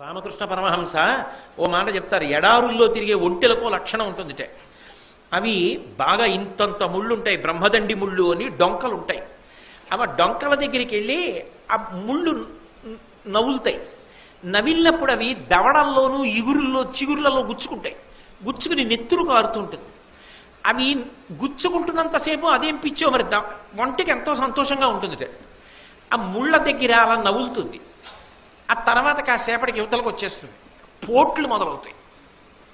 రామకృష్ణ పరమహంస ఓ మాట చెప్తారు ఎడారుల్లో తిరిగే ఒంటెలకు లక్షణం ఉంటుందిటే. అవి బాగా ఇంతంత ముళ్ళు ఉంటాయి బ్రహ్మదండి ముళ్ళు అని డొంకలు ఉంటాయి అవి డొంకల దగ్గరికి వెళ్ళి ఆ ముళ్ళు నవ్వులుతాయి. నవిలినప్పుడు అవి దవడల్లోనూ ఇగురుల్లో చిగురులలో గుచ్చుకుంటాయి. గుచ్చుకుని నెత్తురు కారుతుంటుంది. అవి గుచ్చుకుంటున్నంతసేపు అదేం పిచ్చో మరి ద- ఒంటికి ఎంతో సంతోషంగా ఉంటుంది ఆ ముళ్ళ దగ్గర అలా నవ్వులుతుంది. ఆ తర్వాత కాసేపటికి యువతలకు వచ్చేస్తుంది. పోట్లు మొదలవుతాయి.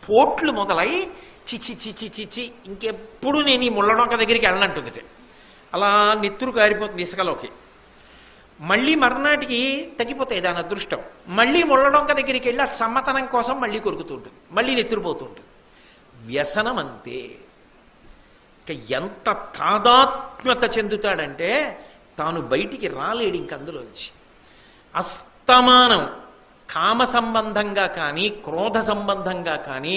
పోట్లు మొదలై చిచి చిచి చిచి ఇంకెప్పుడు నేను ఈ ముళ్ళడొక్క దగ్గరికి వెళ్ళనంటుంది అలా నెత్తురు కారిపోతుంది ఇసుకలోకి మళ్ళీ మర్నాటికి తగ్గిపోతాయి దాని అదృష్టం. మళ్ళీ ముళ్ళడొంక దగ్గరికి వెళ్ళి ఆ సమ్మతనం కోసం మళ్ళీ కొరుకుతూ ఉంటుంది. మళ్ళీ నెత్తురుపోతూ ఉంటుంది. వ్యసనం అంతే. ఇక ఎంత తాదాత్మ్యత చెందుతాడంటే తాను బయటికి రాలేడు ఇంక అందులోంచి. వర్తమానం కామ సంబంధంగా కానీ క్రోధ సంబంధంగా కానీ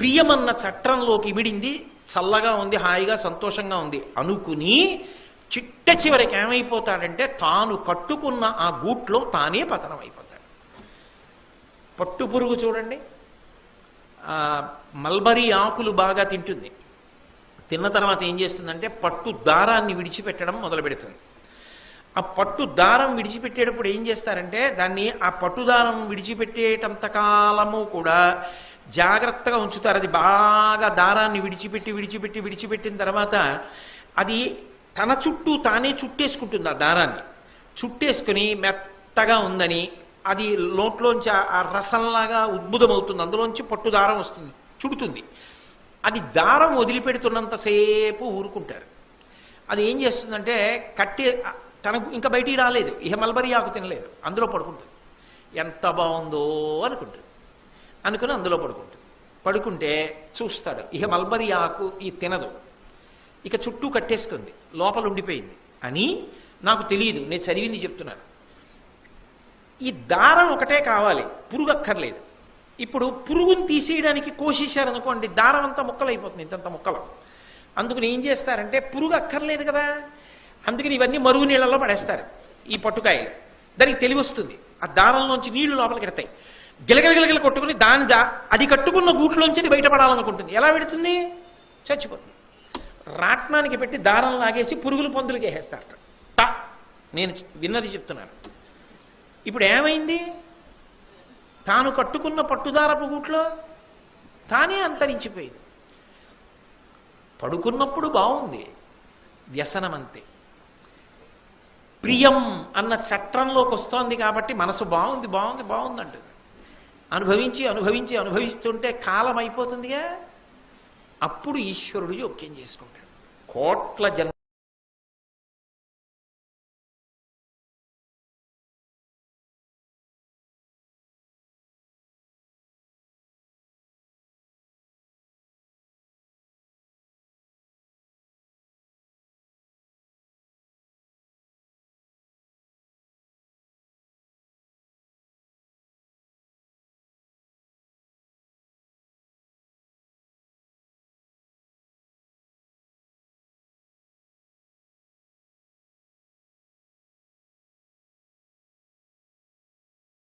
ప్రియమన్న చట్రంలోకి విడింది చల్లగా ఉంది హాయిగా సంతోషంగా ఉంది. అనుకుని చిట్ట చివరికి ఏమైపోతాడంటే తాను కట్టుకున్న ఆ గూట్లో తానే పతనం అయిపోతాడు పట్టు పురుగు చూడండి. మల్బరీ ఆకులు బాగా తింటుంది. తిన్న తర్వాత ఏం చేస్తుందంటే పట్టు దారాన్ని విడిచిపెట్టడం మొదలు పెడుతుంది ఆ పట్టు దారం విడిచిపెట్టేటప్పుడు ఏం చేస్తారంటే దాన్ని ఆ పట్టు దారం విడిచిపెట్టేటంత కాలము కూడా జాగ్రత్తగా ఉంచుతారు. అది బాగా దారాన్ని విడిచిపెట్టి విడిచిపెట్టి విడిచిపెట్టిన తర్వాత అది తన చుట్టూ తానే చుట్టేసుకుంటుంది ఆ దారాన్ని. చుట్టేసుకుని మెత్తగా ఉందని అది లోట్లోంచి ఆ- రసంలాగా ఉద్భుతమవుతుంది. అందులోంచి పట్టు దారం వస్తుంది చుడుతుంది. అది దారం వదిలిపెడుతున్నంతసేపు ఊరుకుంటారు. అది ఏం చేస్తుందంటే కట్టే తనకు ఇంకా బయటికి రాలేదు. ఇహ మల్బరీ ఆకు తినలేదు. అందులో పడుకుంటుంది. ఎంత బాగుందో అనుకుంటుంది. అనుకుని అందులో పడుకుంటుంది. పడుకుంటే చూస్తాడు ఇహ మల్బరీ ఆకు ఈ తినదు. ఇక చుట్టూ కట్టేసుకుంది. లోపల ఉండిపోయింది. అని నాకు తెలియదు. నేను చదివింది చెప్తున్నాను. ఈ దారం ఒకటే కావాలి. పురుగు అక్కర్లేదు ఇప్పుడు పురుగుని తీసేయడానికి కోసేశారనుకోండి దారం అంతా ముక్కలు అయిపోతుంది ఇంతంత ముక్కలు. అందుకని ఏం చేస్తారంటే పురుగు అక్కర్లేదు కదా. అందుకని ఇవన్నీ మరుగు నీళ్ళలో పడేస్తారు ఈ పట్టుకాయలు. దానికి తెలివి వస్తుంది ఆ దారంలోంచి నీళ్ళు లోపలికి ఎడతాయి. గిలగలగిలగిల కొట్టుకుని దాని దా అది కట్టుకున్న గూట్లోంచి బయటపడాలనుకుంటుంది. ఎలా పెడుతుంది చచ్చిపోతుంది. రాట్నానికి పెట్టి దారం లాగేసి పురుగులు పొందులకి వేసేస్తారట టా. నేను విన్నది చెప్తున్నాను. ఇప్పుడు ఏమైంది? తాను కట్టుకున్న పట్టుదారపు గూట్లో తానే అంతరించిపోయింది. పడుకున్నప్పుడు బాగుంది. వ్యసనం అంతే ప్రియం అన్న చట్రంలోకి వస్తోంది కాబట్టి మనసు బాగుంది బాగుంది బాగుంది అనుభవించి అనుభవించి అనుభవిస్తుంటే కాలం అయిపోతుందిగా. అప్పుడు ఈశ్వరుడు జోక్యం చేసుకుంటాడు. కోట్ల జన్మ